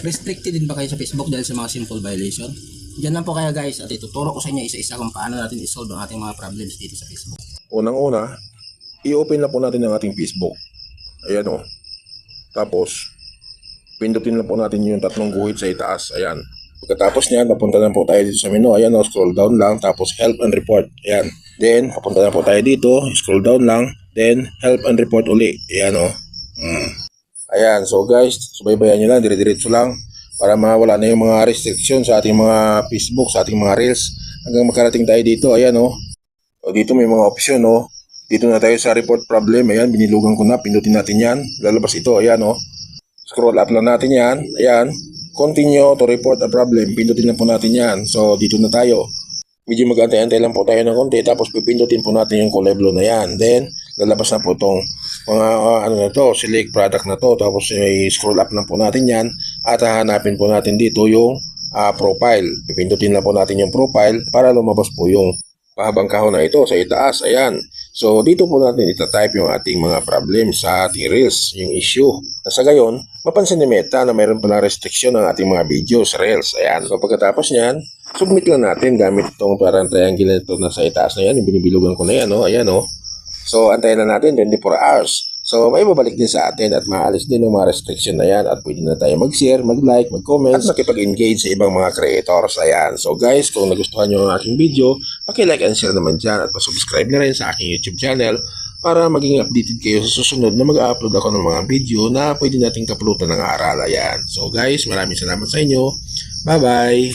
Restricted din ba kayo sa Facebook dahil sa mga simple violation? Diyan lang po kaya guys at ituturo ko sa inyo isa-isa kung paano natin isolve ang ating mga problems dito sa Facebook. Unang-una, i-open na po natin ang ating Facebook. Ayan o. Tapos, pindutin na po natin yung tatlong guhit sa itaas. Ayan. Pagkatapos niyan, papunta na po tayo dito sa menu. Ayan o, scroll down lang. Tapos, help and report. Ayan. Then, papunta na po tayo dito. Scroll down lang. Then, help and report uli. Ayan o. Mm. Ayan. So guys, subaybayan nyo lang. Dire-diretso lang. Para mawala na yung mga restriction sa ating mga Facebook, sa ating mga Reels. Hanggang makarating tayo dito. Ayan o. O dito may mga option, no? Dito na tayo sa report problem. Ayan, binilugan ko na. Pindutin natin yan. Lalabas ito. Ayan, no? Scroll up lang natin yan. Ayan. Continue to report a problem. Pindutin na po natin yan. So, dito na tayo. Medyo mag-antay-antay lang po tayo ng konti. Tapos, pipindutin po natin yung kulay blue na yan. Then, lalabas na po itong mga ah, ano na to, select product na to. Tapos, eh, scroll up lang po natin yan. At hahanapin po natin dito yung ah, profile. Pipindutin na po natin yung profile para lumabas po yung pahabang kahon na ito sa itaas. Ayan. So, dito po natin itatype yung ating mga problem sa ating Reels, yung issue. Na sa gayon, mapansin ni Meta na mayroon pala restriction ng ating mga videos, Reels. Ayan. So, pagkatapos niyan, submit lang natin gamit itong parang triangle na ito na sa itaas na yan. Yung binibilugan ko na yan, no? Ayan, no? So, antayin na natin 24 hours. So, may babalik din sa atin at maalis din ng mga restriction na yan at pwede na tayo mag-share, mag-like, mag-comment at makipag-engage sa ibang mga creators. Ayan. So, guys, kung nagustuhan nyo ang aking video, paki-like and share naman dyan at pasubscribe na rin sa aking YouTube channel para maging updated kayo sa susunod na mag-upload ako ng mga video na pwede nating kapulutan ng aral. Ayan. So, guys, maraming salamat sa inyo. Bye-bye!